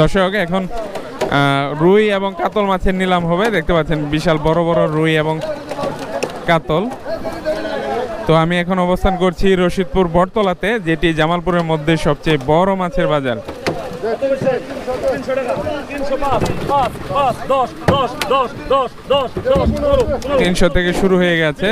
দর্শক, এখন রুই এবং কাতল মাছের নিলাম হবে। দেখতে পাচ্ছেন, বিশাল বড় বড় রুই এবং কাতল। তো আমি এখন অবস্থান করছি রশিদপুর বটতলাতে, যেটি জামালপুরের মধ্যে সবচেয়ে বড় মাছের বাজার। তিনশো থেকে শুরু হয়ে গেছে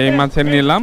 এই মাছের নিলাম।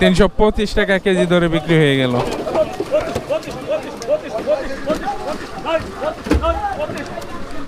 তিনশো পঁচিশ টাকা কেজি ধরে বিক্রি হয়ে গেল।